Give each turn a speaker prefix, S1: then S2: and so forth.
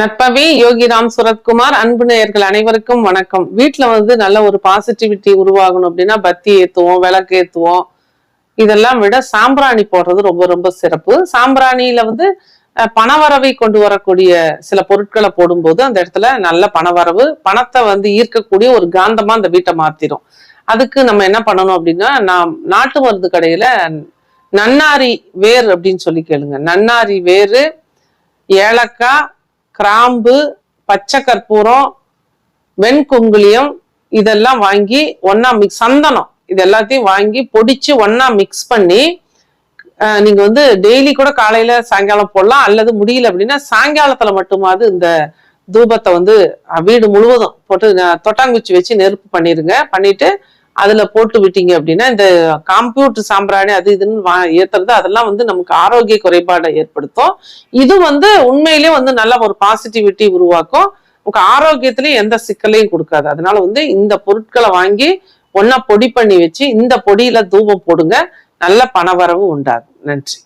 S1: நட்பவி யோகிராம் சுரத்குமார் அன்பு நேயர்கள் அனைவருக்கும் வணக்கம். வீட்டில் வந்து நல்ல ஒரு பாசிட்டிவிட்டி உருவாகணும் அப்படின்னா பத்தி ஏத்துவோம் விளக்கு ஏத்துவோம். இதெல்லாம் விட சாம்பிராணி போடுறது ரொம்ப ரொம்ப சிறப்பு. சாம்பிராணியில வந்து பணவரவை கொண்டு வரக்கூடிய சில பொருட்களை போடும்போது அந்த இடத்துல நல்ல பணவரவு பணத்தை வந்து ஈர்க்கக்கூடிய ஒரு காந்தமா அந்த வீட்டை மாத்திரும். அதுக்கு நம்ம என்ன பண்ணணும் அப்படின்னா நாம் நாட்டு மருந்து கடையில நன்னாரி வேர் அப்படின்னு சொல்லி கேளுங்க. நன்னாரி வேறு ஏலக்காய் கிராம்பு பச்சை கற்பூரம் வெண்குங்குளியம் இதெல்லாம் வாங்கி ஒன்னா மிக்ஸ் சந்தனம் இது எல்லாத்தையும் வாங்கி பொடிச்சு ஒன்னா மிக்ஸ் பண்ணி நீங்க வந்து டெய்லி கூட காலையில சாயங்காலம் போடலாம். அல்லது முடியல அப்படின்னா சாயங்காலத்துல மட்டுமாவது இந்த தூபத்தை வந்து வீடு முழுவதும் போட்டு தொட்டாங்குச்சி வச்சு நெருப்பு பண்ணிருங்க. பண்ணிட்டு அதுல போட்டு விட்டீங்க அப்படின்னா இந்த கம்ப்யூட்டர் சாம்பிராணி அது இதுன்னு வா ஏத்துறது அதெல்லாம் வந்து நமக்கு ஆரோக்கிய குறைபாடை ஏற்படுத்தும். இது வந்து உண்மையிலேயே வந்து நல்ல ஒரு பாசிட்டிவிட்டி உருவாக்கும். உங்களுக்கு ஆரோக்கியத்திலையும் எந்த சிக்கலையும் கொடுக்காது. அதனால வந்து இந்த பொருட்களை வாங்கி ஒன்னா பொடி பண்ணி வச்சு இந்த பொடியில தூபம் போடுங்க. நல்ல பணவரவு உண்டாகும். நன்றி.